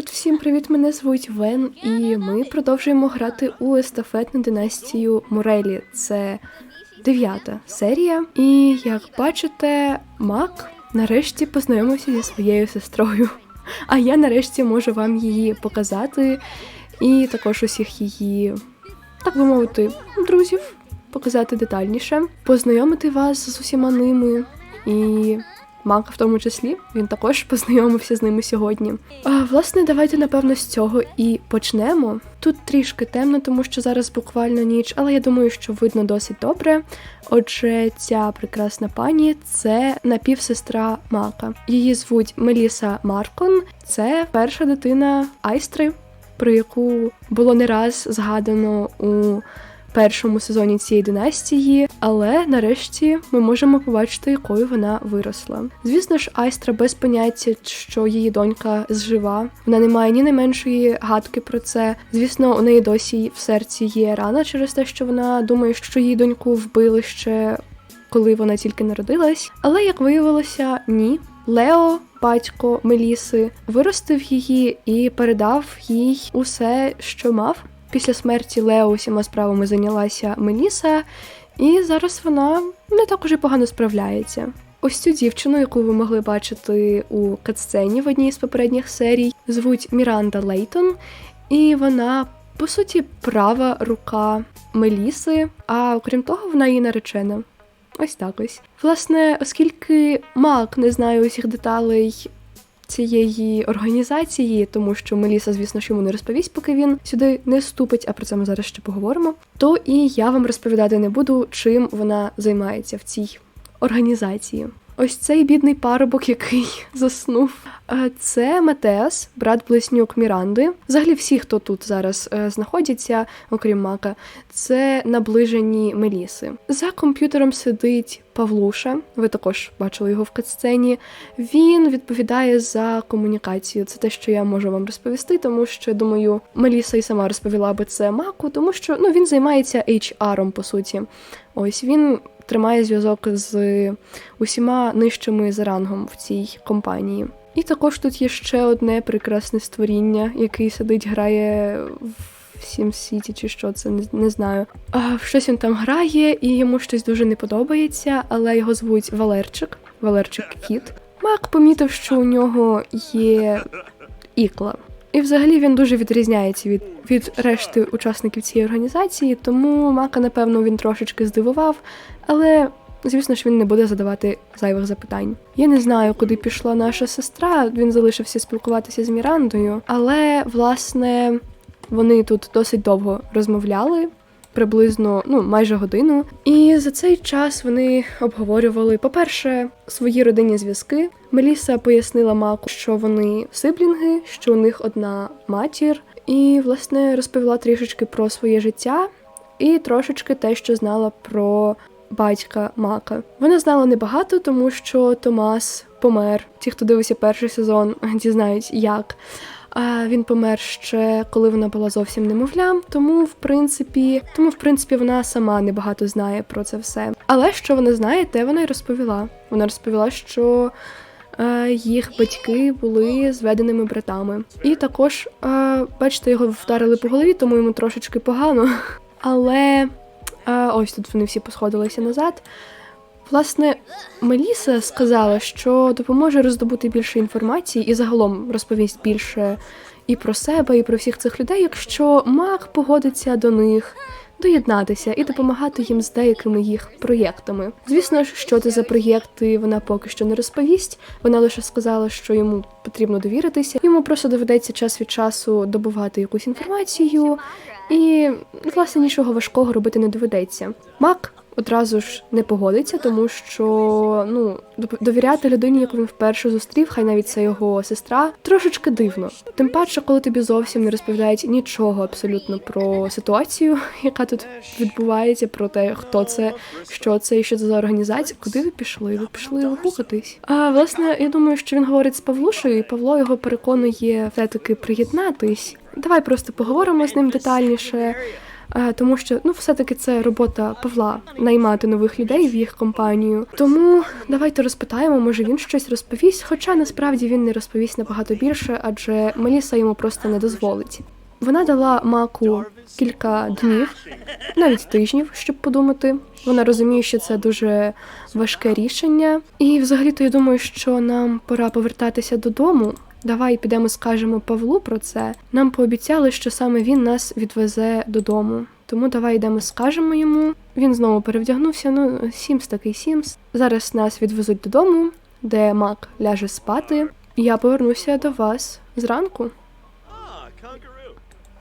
Салют, всім привіт! Мене звуть Вен, і ми продовжуємо грати у естафетну династію Мурелі. Це дев'ята серія. І як бачите, Мак нарешті познайомився зі своєю сестрою. А я нарешті можу вам її показати, і також усіх її, так би мовити, друзів показати детальніше, познайомити вас з усіма ними і Мака в тому числі. Він також познайомився з ними сьогодні. А, власне, давайте напевно з цього і почнемо. Тут трішки темно, тому що зараз буквально ніч, але я думаю, що видно досить добре. Отже, ця прекрасна пані це напівсестра Мака. Її звуть Меліса Маркон. Це перша дитина Айстри, про яку було не раз згадано у першому сезоні цієї династії, але нарешті ми можемо побачити, якою вона виросла. Звісно ж, Айстра без поняття, що її донька зжива. Вона не має ні найменшої гадки про це. Звісно, у неї досі в серці є рана через те, що вона думає, що її доньку вбили ще коли вона тільки народилась. Але як виявилося, ні. Лео, батько Меліси, виростив її і передав їй усе, що мав. Після смерті Лео усіма справами зайнялася Меліса, і зараз вона не так уже погано справляється. Ось цю дівчину, яку ви могли бачити у катсцені в одній з попередніх серій, звуть Міранда Лейтон, і вона, по суті, права рука Меліси, а окрім того, вона її наречена. Ось так ось. Власне, оскільки Мак не знає усіх деталей цієї організації, тому що Меліса, звісно, ж йому не розповість, поки він сюди не вступить, а про це ми зараз ще поговоримо. То і я вам розповідати не буду, чим вона займається в цій організації. Ось цей бідний парубок, який заснув. Це Матеас, брат близнюк Міранди. Взагалі, всі, хто тут зараз е, знаходяться, окрім Мака, це наближені Меліси. За комп'ютером сидить Павлуша. Ви також бачили його в катсцені. Він відповідає за комунікацію. Це те, що я можу вам розповісти, тому що думаю, Меліса і сама розповіла би це Маку, тому що ну він займається HR-ом, по суті. Ось він тримає зв'язок з усіма нижчими за рангом в цій компанії. І також тут є ще одне прекрасне створіння, який сидить, грає в Сім Сіті чи що це не знаю. А, щось він там грає, і йому щось дуже не подобається, але його звуть Валерчик. Валерчик Кіт. Мак помітив, що у нього є ікла. І взагалі він дуже відрізняється від, від решти учасників цієї організації, тому Мака, напевно, він трошечки здивував, але звісно ж він не буде задавати зайвих запитань. Я не знаю, куди пішла наша сестра. Він залишився спілкуватися з Мірандою, але власне вони тут досить довго розмовляли. Приблизно ну майже годину, і за цей час вони обговорювали, по-перше, свої родинні зв'язки. Меліса пояснила Маку, що вони сиблінги, що у них одна матір, і власне розповіла трішечки про своє життя і трошечки те, що знала про батька Мака. Вона знала небагато, тому що Томас помер. Ті, хто дивився перший сезон, дізнають як. А він помер ще коли вона була зовсім немовлям. Тому, в принципі, тому, в принципі, вона сама небагато знає про це все. Але що вона знає, те вона й розповіла. Вона розповіла, що е, їх батьки були зведеними братами. І також, е, бачите, його вдарили по голові, тому йому трошечки погано. Але ось тут вони всі посходилися назад. Власне, Меліса сказала, що допоможе роздобути більше інформації і загалом розповість більше і про себе, і про всіх цих людей, якщо маг погодиться до них доєднатися і допомагати їм з деякими їх проєктами. Звісно ж, що це за проєкти, вона поки що не розповість. Вона лише сказала, що йому потрібно довіритися. Йому просто доведеться час від часу добувати якусь інформацію, і власне нічого важкого робити не доведеться. Мак одразу ж не погодиться, тому що ну довіряти людині, яку він вперше зустрів, хай навіть це його сестра, трошечки дивно. Тим паче, коли тобі зовсім не розповідають нічого абсолютно про ситуацію, яка тут відбувається, про те, хто це, що це і що це за організація. Куди ви пішли? Ви пішли рухатись? А власне, я думаю, що він говорить з Павлушею, і Павло його переконує все таки приєднатись. Давай просто поговоримо з ним детальніше. Е, тому що ну, все-таки це робота Павла наймати нових людей в їх компанію. Тому давайте розпитаємо, може він щось розповість. Хоча насправді він не розповість набагато більше, адже Меліса йому просто не дозволить. Вона дала маку кілька днів, навіть тижнів, щоб подумати. Вона розуміє, що це дуже важке рішення. І взагалі-то я думаю, що нам пора повертатися додому. Давай підемо скажемо Павлу про це. Нам пообіцяли, що саме він нас відвезе додому. Тому давай йдемо скажемо йому. Він знову перевдягнувся. Ну, Сімс такий Сімс. Зараз нас відвезуть додому, де Мак ляже спати. Я повернуся до вас зранку.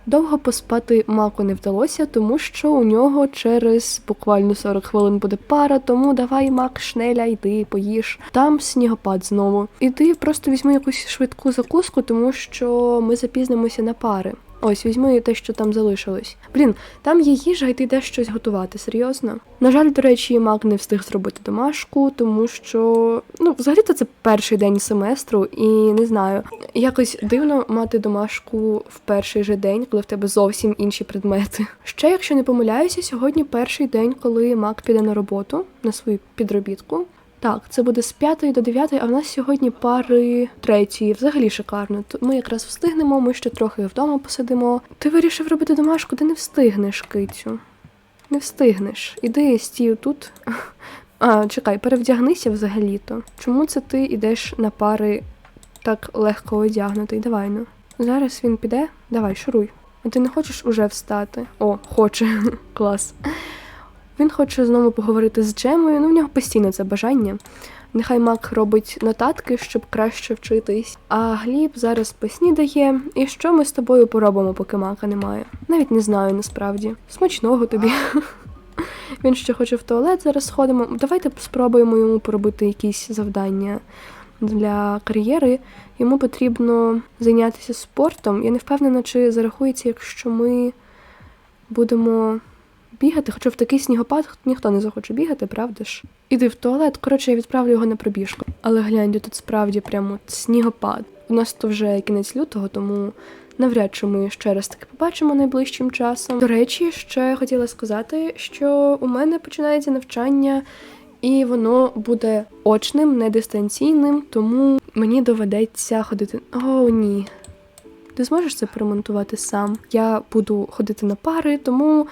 Довго поспати Маку не вдалося, тому що у нього через буквально 40 хвилин буде пара, тому давай, Мак, шнеля, йди, поїж. Там снігопад знову. Іди просто візьми якусь швидку закуску, тому що ми запізнимося на пари. Ось, візьми те, що там залишилось. Блін, там є їжа, і ти йдеш щось готувати, серйозно. На жаль, до речі, Мак не встиг зробити домашку, тому що ну, взагалі-то це перший день семестру, і не знаю, якось дивно мати домашку в перший же день, коли в тебе зовсім інші предмети. Ще, якщо не помиляюся, сьогодні перший день, коли Мак піде на роботу на свою підробітку. Так, це буде з 5 до 9, а в нас сьогодні пари третьої. Взагалі шикарно. Ми якраз встигнемо, ми ще трохи вдома посидимо. Ти вирішив робити домашку, ти не встигнеш, кицю. Не встигнеш. Іди стій тут. А, чекай, перевдягнися взагалі-то. Чому це ти йдеш на пари так легко одягнутий? Давай ну. Зараз він піде. Давай, шуруй. А ти не хочеш уже встати? О, хоче. Клас. Він хоче знову поговорити з Джемою, ну в нього постійно це бажання. Нехай Мак робить нотатки, щоб краще вчитись. А Гліб зараз поснідає. І що ми з тобою поробимо, поки мака немає? Навіть не знаю насправді. Смачного тобі. Він ще хоче в туалет зараз сходимо. Давайте спробуємо йому поробити якісь завдання для кар'єри. Йому потрібно зайнятися спортом. Я не впевнена, чи зарахується, якщо ми будемо бігати, хоча в такий снігопад ніхто не захоче бігати, правда ж? Іди в туалет, коротше, я відправлю його на пробіжку. Але гляньте, тут справді прямо снігопад. У нас то вже кінець лютого, тому навряд чи ми ще раз таки побачимо найближчим часом. До речі, ще хотіла сказати, що у мене починається навчання, і воно буде очним, не дистанційним, тому мені доведеться ходити. О, ні. Ти зможеш це поремонтувати сам? Я буду ходити на пари, тому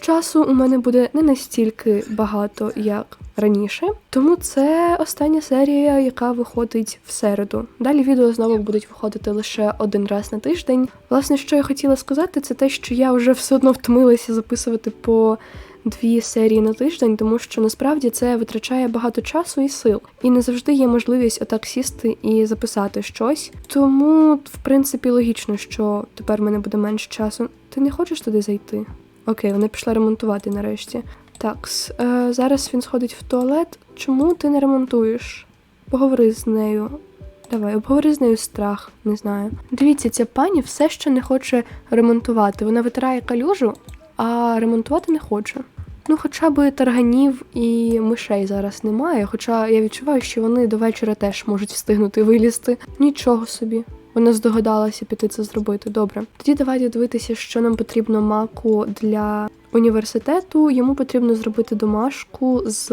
часу у мене буде не настільки багато, як раніше. Тому це остання серія, яка виходить в середу. Далі відео знову будуть виходити лише один раз на тиждень. Власне, що я хотіла сказати, це те, що я вже все одно втомилася записувати по дві серії на тиждень, тому що насправді це витрачає багато часу і сил. І не завжди є можливість отак сісти і записати щось. Тому, в принципі, логічно, що тепер в мене буде менше часу. Ти не хочеш туди зайти? Окей, вона пішла ремонтувати нарешті. Так, е, зараз він сходить в туалет. Чому ти не ремонтуєш? Поговори з нею. Давай, обговори з нею страх, не знаю. Дивіться, ця пані все ще не хоче ремонтувати. Вона витирає калюжу, а ремонтувати не хоче. Ну, хоча б тарганів і мишей зараз немає, хоча я відчуваю, що вони до вечора теж можуть встигнути вилізти. Нічого собі. Вона здогадалася піти це зробити. Добре. Тоді давайте дивитися, що нам потрібно маку для університету. Йому потрібно зробити домашку з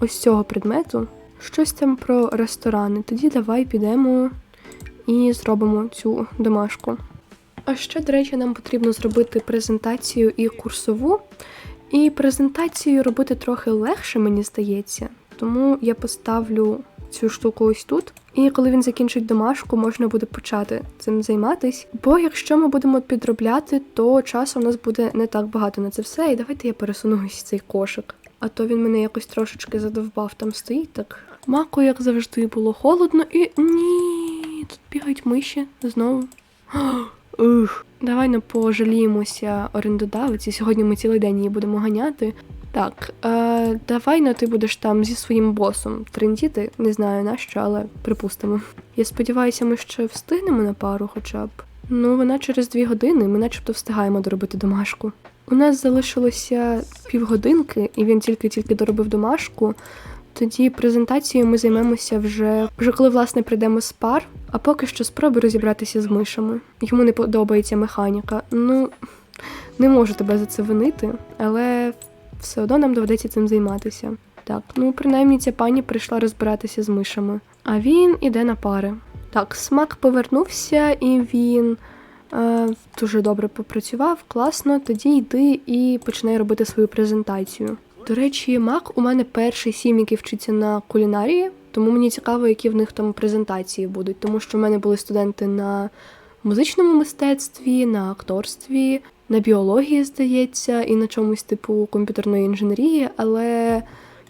ось цього предмету. Щось там про ресторани. Тоді давай підемо і зробимо цю домашку. А ще, до речі, нам потрібно зробити презентацію і курсову. І презентацію робити трохи легше, мені здається. Тому я поставлю цю штуку ось тут. І коли він закінчить домашку, можна буде почати цим займатись. Бо якщо ми будемо підробляти, то часу в нас буде не так багато на це все. І давайте я пересуну ось цей кошик. А то він мене якось трошечки задовбав, там стоїть так. Маку, як завжди, було холодно, і ні, тут бігають миші знову. Ух, давай не пожаліємося орендодавиці. Сьогодні ми цілий день її будемо ганяти. Так, е, давай на ти будеш там зі своїм босом трендіти. Не знаю на що, але припустимо. Я сподіваюся, ми ще встигнемо на пару, хоча б. Ну, вона через дві години, ми начебто встигаємо доробити домашку. У нас залишилося півгодинки, і він тільки-тільки доробив домашку. Тоді презентацією ми займемося вже, вже коли власне прийдемо з пар, а поки що спробуй розібратися з мишами. Йому не подобається механіка. Ну, Не можу тебе за це винити, але все одно нам доведеться цим займатися. Так, ну принаймні ця пані прийшла розбиратися з мишами. А він іде на пари. Так, смак повернувся, і він е, дуже добре попрацював, класно. Тоді йди і починай робити свою презентацію. До речі, Мак у мене перший сім, який вчиться на кулінарії, тому мені цікаво, які в них там презентації будуть, тому що в мене були студенти на музичному мистецтві, на акторстві, на біології, здається, і на чомусь типу комп'ютерної інженерії, але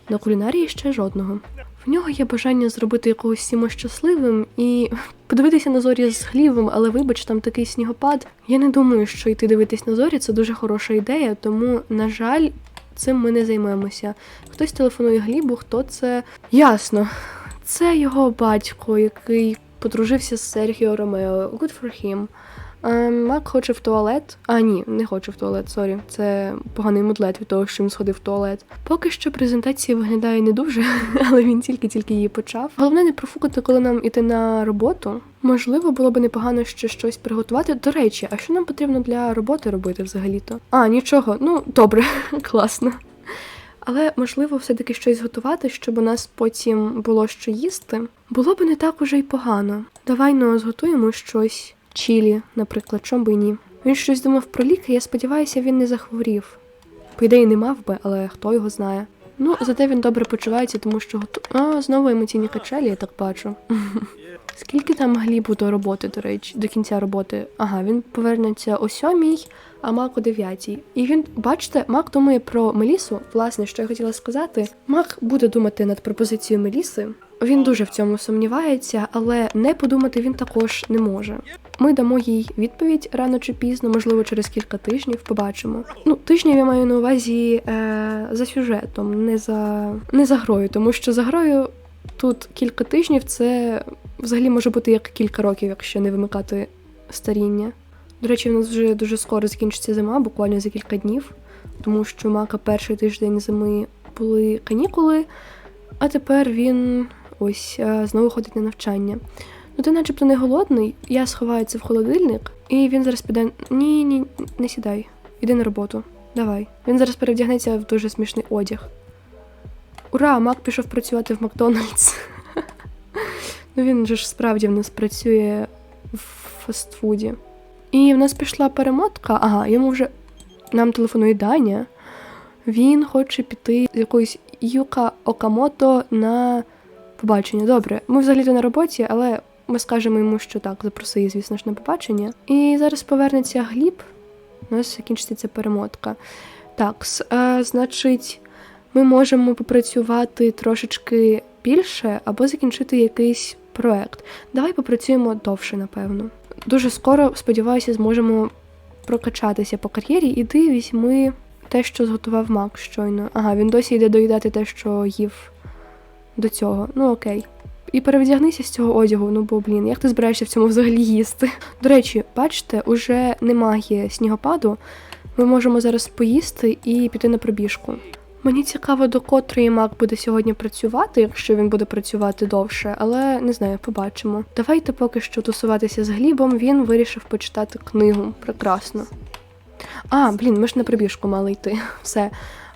на кулінарії ще жодного. В нього є бажання зробити якогось Сіма щасливим і подивитися на зорі з хлівом, але вибач, там такий снігопад. Я не думаю, що йти дивитись на зорі це дуже хороша ідея, тому, на жаль, цим ми не займемося. Хтось телефонує Глібу, хто це. Ясно. Це його батько, який подружився з Серхіо Ромео. Good for him. Е, Мак хоче в туалет. А, ні, не хоче в туалет, сорі. Це поганий мудлет від того, що він сходив в туалет. Поки що презентація виглядає не дуже, але він тільки-тільки її почав. Головне не профукати, коли нам іти на роботу. Можливо, було б непогано ще щось приготувати. До речі, а що нам потрібно для роботи робити взагалі-то? А, нічого, ну добре, класно. Але можливо, все-таки щось готувати, щоб у нас потім було що їсти. Було б не так уже й погано. Давай ну, зготуємо щось. Чілі, наприклад, чом би ні. Він щось думав про ліки, я сподіваюся, він не захворів. По ідеї не мав би, але хто його знає. Ну, зате він добре почувається, тому що готу... А, знову емоційні качелі, я так бачу. Скільки там глібу до роботи, до речі, до кінця роботи? Ага, він повернеться о сьомій, а Мак о дев'ятій. І він, бачите, Мак думає про Мелісу. Власне, що я хотіла сказати, Мак буде думати над пропозицією Меліси. Він дуже в цьому сумнівається, але не подумати він також не може. Ми дамо їй відповідь рано чи пізно, можливо, через кілька тижнів. Побачимо. Ну, тижнів я маю на увазі е, за сюжетом, не за не за грою, тому що за грою тут кілька тижнів це взагалі може бути як кілька років, якщо не вимикати старіння. До речі, в нас вже дуже скоро закінчиться зима, буквально за кілька днів, тому що Мака перший тиждень зими були канікули, а тепер він ось е, знову ходить на навчання. Ну, ти начебто не голодний, я сховаю це в холодильник, і він зараз піде. Ні, ні, не сідай. Іди на роботу. Давай. Він зараз перевдягнеться в дуже смішний одяг. Ура! Мак пішов працювати в Макдональдс. ну він же ж справді в нас працює в фастфуді. І в нас пішла перемотка. Ага, йому вже нам телефонує Даня. Він хоче піти з якоюсь Юка Окамото на побачення. Добре, ми взагалі-то на роботі, але ми скажемо йому, що так, запроси її, звісно ж, на побачення. І зараз повернеться Гліб. У нас закінчиться ця перемотка. Так, е, значить, ми можемо попрацювати трошечки більше або закінчити якийсь проект. Давай попрацюємо довше, напевно. Дуже скоро, сподіваюся, зможемо прокачатися по кар'єрі. Іди візьми те, що зготував Мак щойно. Ага, він досі йде доїдати те, що їв до цього. Ну окей. І перевдягнися з цього одягу, ну бо блін, як ти збираєшся в цьому взагалі їсти? До речі, бачите, уже немає снігопаду. Ми можемо зараз поїсти і піти на пробіжку. Мені цікаво, до котрої Мак буде сьогодні працювати, якщо він буде працювати довше, але не знаю, побачимо. Давайте поки що тусуватися з Глібом, він вирішив почитати книгу. Прекрасно. А, блін, ми ж на пробіжку мали йти. Все.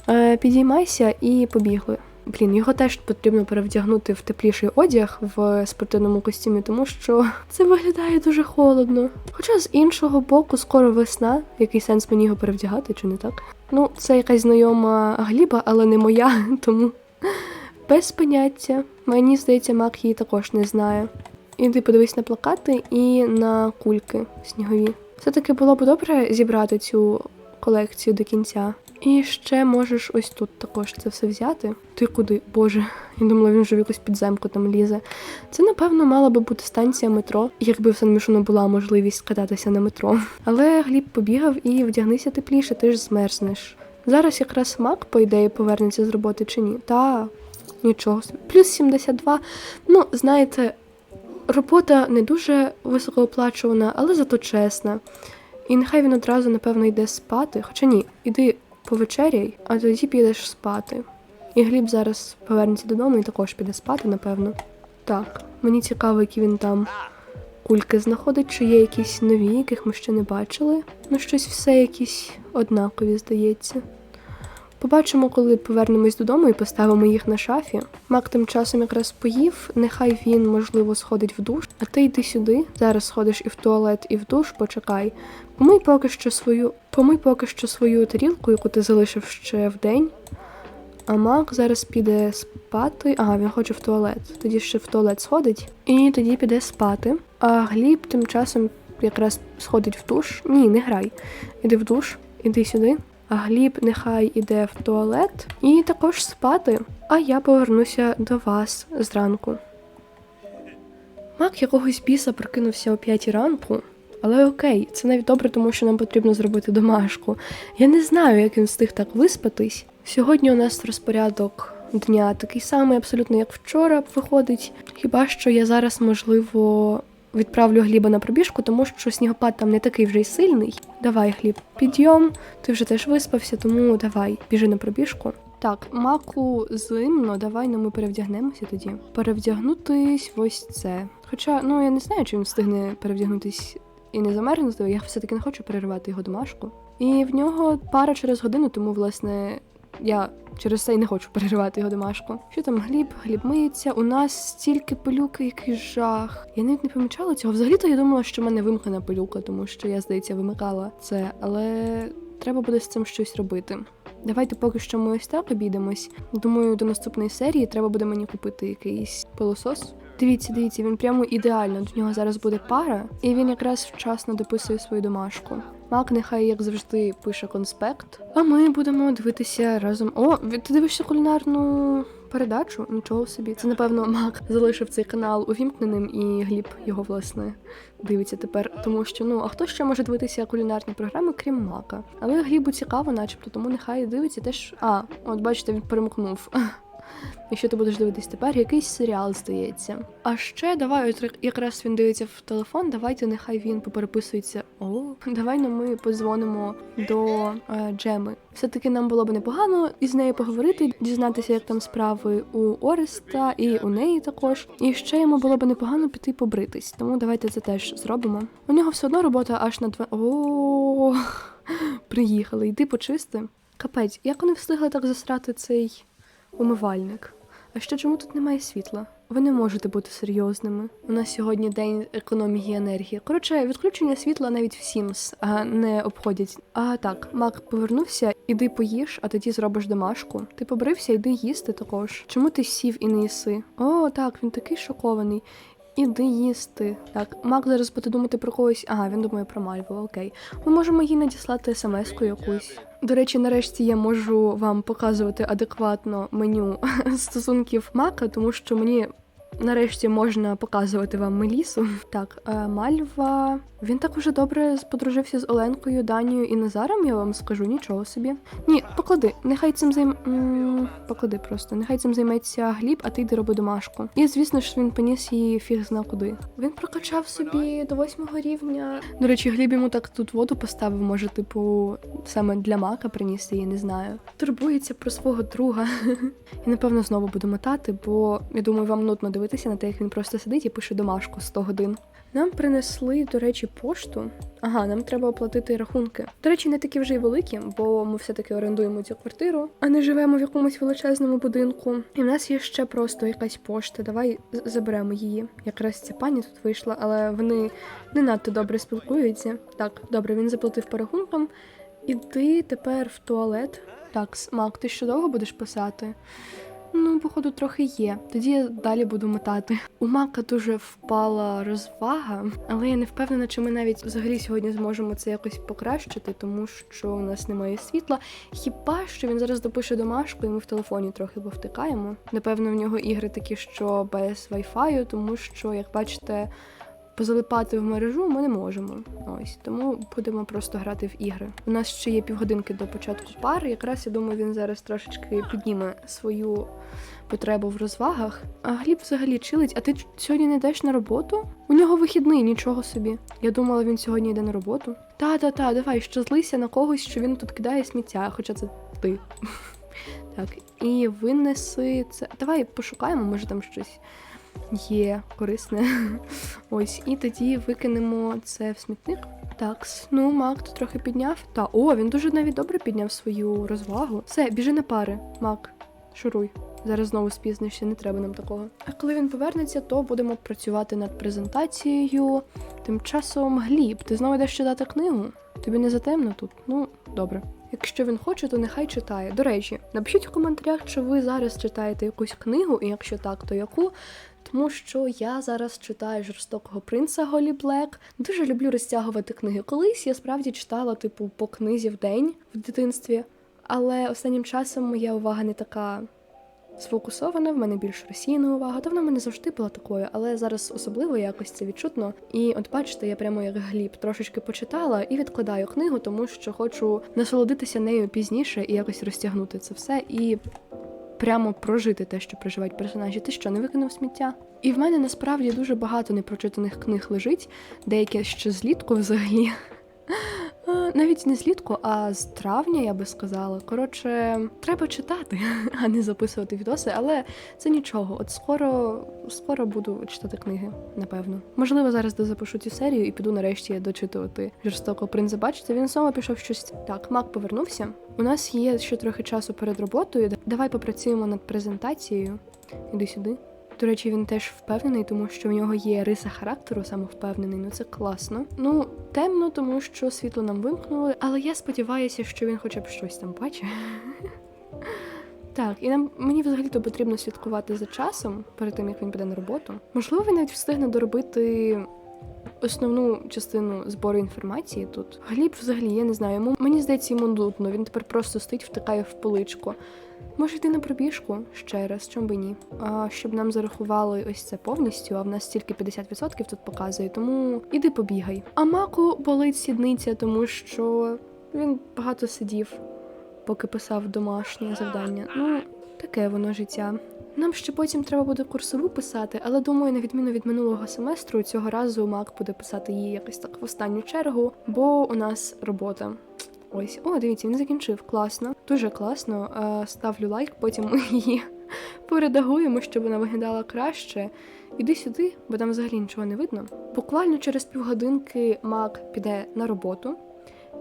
Е, підіймайся і побігли. Блін, його теж потрібно перевдягнути в тепліший одяг в спортивному костюмі, тому що це виглядає дуже холодно. Хоча з іншого боку, скоро весна, який сенс мені його перевдягати, чи не так? Ну, це якась знайома Гліба, але не моя, тому без поняття. Мені здається, Мак її також не знає. Іди подивись на плакати і на кульки снігові. Все-таки було б добре зібрати цю колекцію до кінця. І ще можеш ось тут також це все взяти. Ти куди? Боже, я думала, він вже в якусь підземку там лізе. Це, напевно, мала би бути станція метро, якби в Санмішуну була можливість кататися на метро. Але Гліб побігав і вдягнися тепліше, ти ж змерзнеш. Зараз якраз Мак, по ідеї, повернеться з роботи чи ні? Та нічого. Плюс 72. Ну, знаєте, робота не дуже високооплачувана, але зато чесна. І нехай він одразу, напевно, йде спати. Хоча ні, іди повечеряй, а тоді підеш спати. І Гліб зараз повернеться додому і також піде спати, напевно. Так, мені цікаво, які він там кульки знаходить, чи є якісь нові, яких ми ще не бачили. Ну, щось все якісь однакові, здається. Побачимо, коли повернемось додому і поставимо їх на шафі. Мак тим часом якраз поїв. Нехай він, можливо, сходить в душ. А ти йди сюди. Зараз сходиш і в туалет, і в душ, почекай. Помий поки що свою. Помий поки що свою тарілку, яку ти залишив ще в день. А Мак зараз піде спати. Ага, він хоче в туалет. Тоді ще в туалет сходить. І тоді піде спати. А Гліб тим часом якраз сходить в душ. Ні, не грай. Іди в душ, іди сюди. Гліб нехай іде в туалет і також спати. А я повернуся до вас зранку. Мак якогось біса прокинувся о п'ятій ранку. Але окей, це навіть добре, тому що нам потрібно зробити домашку. Я не знаю, як він встиг так виспатись. Сьогодні у нас розпорядок дня такий самий, абсолютно як вчора виходить. Хіба що я зараз, можливо, відправлю Гліба на пробіжку, тому що снігопад там не такий вже й сильний. Давай, Гліб, підйом, ти вже теж виспався, тому давай, біжи на пробіжку. Так, маку зимно, давай ну, ми перевдягнемося тоді. Перевдягнутись ось це. Хоча, ну я не знаю, чи він встигне перевдягнутись і не замерзнути, я все-таки не хочу переривати його домашку. І в нього пара через годину, тому, власне, я через це й не хочу переривати його домашку. Що там, гліб, гліб миється. У нас стільки пилюки, який жах. Я навіть не помічала цього. Взагалі-то я думала, що в мене вимкнена пилюка, тому що я, здається, вимикала це, але треба буде з цим щось робити. Давайте поки що ми ось так обійдемось. Думаю, до наступної серії треба буде мені купити якийсь пилосос. Дивіться, дивіться, він прямо ідеально. До нього зараз буде пара, і він якраз вчасно дописує свою домашку. Мак нехай, як завжди, пише конспект. А ми будемо дивитися разом. О, ти дивишся кулінарну передачу? Нічого собі. Це напевно Мак залишив цей канал увімкненим, і Гліб його власне дивиться тепер. Тому що ну а хто ще може дивитися кулінарні програми, крім Мака? Але Глібу цікаво, начебто, тому нехай дивиться теж. А, от бачите, він перемкнув. І що ти будеш дивитись тепер? Якийсь серіал здається. А ще давай, от якраз він дивиться в телефон. Давайте нехай він попереписується. О, давай ну, ми подзвонимо до е, Джеми. Все-таки нам було б непогано із нею поговорити, дізнатися, як там справи у Ореста і у неї також. І ще йому було б непогано піти побритись. Тому давайте це теж зробимо. У нього все одно робота аж на два. О, приїхали. Йди почисти. Капець, як вони встигли так засрати цей умивальник. А ще чому тут немає світла? Ви не можете бути серйозними. У нас сьогодні день економії енергії. Коротше, відключення світла навіть в Sims а, не обходять. А так, Мак повернувся, іди поїж, а тоді зробиш домашку. Ти побрився, іди їсти також. Чому ти сів і не їси? О, так, він такий шокований. Іди їсти. Так, Мак зараз буде думати про когось. Ага, він думає про Мальву, окей. Ми можемо їй надіслати смс-ку якусь. До речі, нарешті я можу вам показувати адекватно меню стосунків Мака, тому що мені нарешті можна показувати вам Мелісу. Так, е, Мальва. Він так уже добре подружився з Оленкою, Данією і Назаром, я вам скажу, нічого собі. Ні, поклади, нехай цим займ... Поклади просто, нехай цим займеться Гліб, а ти йди роби домашку. І звісно ж він поніс її фіг зна куди. Він прокачав собі до восьмого рівня. До речі, Гліб йому так тут воду поставив, може, типу, саме для мака приніс, я не знаю. Турбується про свого друга. І напевно знову буду мотати, бо я думаю, вам нудно дивитися на те, як він просто сидить і пише домашку 100 годин. Нам принесли, до речі, пошту. Ага, нам треба оплатити рахунки. До речі, не такі вже й великі, бо ми все-таки орендуємо цю квартиру, а не живемо в якомусь величезному будинку. І в нас є ще просто якась пошта. Давай заберемо її. Якраз ця пані тут вийшла, але вони не надто добре спілкуються. Так, добре, він заплатив по рахункам. Іди тепер в туалет. Так, Смак, ти що довго будеш писати? Ну, походу, трохи є. Тоді я далі буду мотати. У Мака дуже впала розвага, але я не впевнена, чи ми навіть взагалі сьогодні зможемо це якось покращити, тому що у нас немає світла. Хіба що він зараз допише домашку, і ми в телефоні трохи повтикаємо. Напевно, в нього ігри такі, що без вайфаю, тому що, як бачите, позалипати в мережу ми не можемо. Ось тому будемо просто грати в ігри. У нас ще є півгодинки до початку пар. Якраз я думаю, він зараз трошечки підніме свою потребу в розвагах. А Гліб взагалі чилить. А ти сьогодні не йдеш на роботу? У нього вихідний, нічого собі. Я думала, він сьогодні йде на роботу. Та, та, та, давай, що злися на когось, що він тут кидає сміття, хоча це ти. Так, і винеси це. Давай пошукаємо, може там щось є корисне. Ось, і тоді викинемо це в смітник. Так, ну Мак тут трохи підняв. Та о, він дуже навіть добре підняв свою розвагу. Все, біжи на пари, Мак, шуруй. Зараз знову спізнишся, не треба нам такого. А коли він повернеться, то будемо працювати над презентацією. Тим часом Гліб, ти знову йдеш читати книгу? Тобі не затемно тут? Ну, добре. Якщо він хоче, то нехай читає. До речі, напишіть в коментарях, чи ви зараз читаєте якусь книгу, і якщо так, то яку. Тому що я зараз читаю жорстокого принца Голі Блек. Дуже люблю розтягувати книги. Колись я справді читала, типу, по книзі в день в дитинстві, але останнім часом моя увага не така сфокусована, в мене більш розсіяна увага. Та вона в мене завжди була такою, але зараз особливо якось це відчутно. І от бачите, я прямо як гліб трошечки почитала і відкладаю книгу, тому що хочу насолодитися нею пізніше і якось розтягнути це все і. Прямо прожити те, що проживають персонажі. Ти що, не викинув сміття? І в мене насправді дуже багато непрочитаних книг лежить, деякі ще злітку взагалі. Навіть не злітку, а з травня, я би сказала. Коротше, треба читати, а не записувати відоси, але це нічого. От скоро, скоро буду читати книги, напевно. Можливо, зараз дозапишу цю серію і піду нарешті дочитувати жорстокого принца. Бачите, він знову пішов щось. Так, Мак повернувся. У нас є ще трохи часу перед роботою. Давай попрацюємо над презентацією. Іди сюди. До речі, він теж впевнений, тому що в нього є риса характеру, самовпевнений. Ну це класно. Ну, темно, тому що світло нам вимкнули, але я сподіваюся, що він хоча б щось там бачить. Так, і нам мені взагалі-то потрібно слідкувати за часом перед тим, як він піде на роботу. Можливо, він навіть встигне доробити основну частину збору інформації тут. Гліб, взагалі, я не знаю. Йому мені здається, йому нудно. Він тепер просто стоїть, втикає в поличку. Може йти на пробіжку ще раз, чому би ні? А щоб нам зарахували ось це повністю, а в нас тільки 50% тут показує, тому іди побігай. А маку болить сідниця, тому що він багато сидів, поки писав домашнє завдання. Ну, таке воно життя. Нам ще потім треба буде курсову писати, але думаю, на відміну від минулого семестру, цього разу Мак буде писати її якось так в останню чергу, бо у нас робота. Ось, о, дивіться, він закінчив. Класно, дуже класно. Е, ставлю лайк, потім її поредагуємо, щоб вона виглядала краще. Іди сюди, бо там взагалі нічого не видно. Буквально через півгодинки Мак піде на роботу.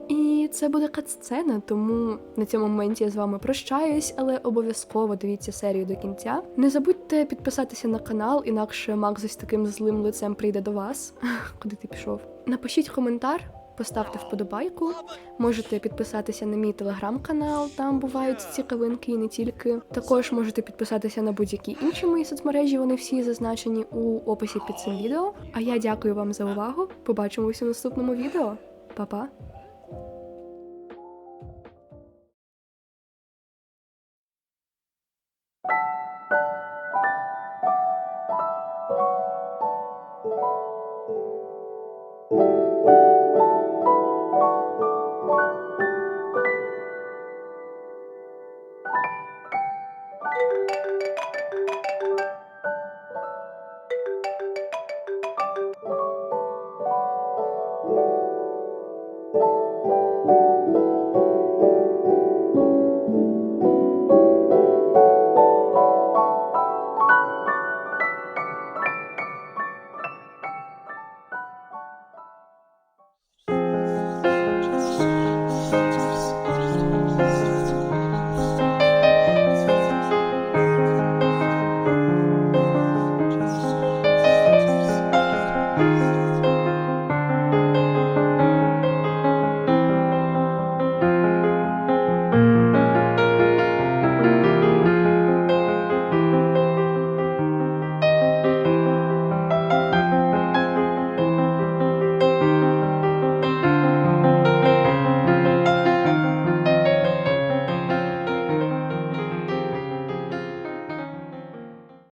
І це буде кат-сцена, тому на цьому моменті я з вами прощаюсь, але обов'язково дивіться серію до кінця. Не забудьте підписатися на канал, інакше Мак з ось таким злим лицем прийде до вас. Куди ти пішов? Напишіть коментар, поставте вподобайку. Можете підписатися на мій телеграм-канал, там бувають цікавинки і не тільки. Також можете підписатися на будь-які інші мої соцмережі, вони всі зазначені у описі під цим відео. А я дякую вам за увагу. Побачимося у наступному відео. Па-па!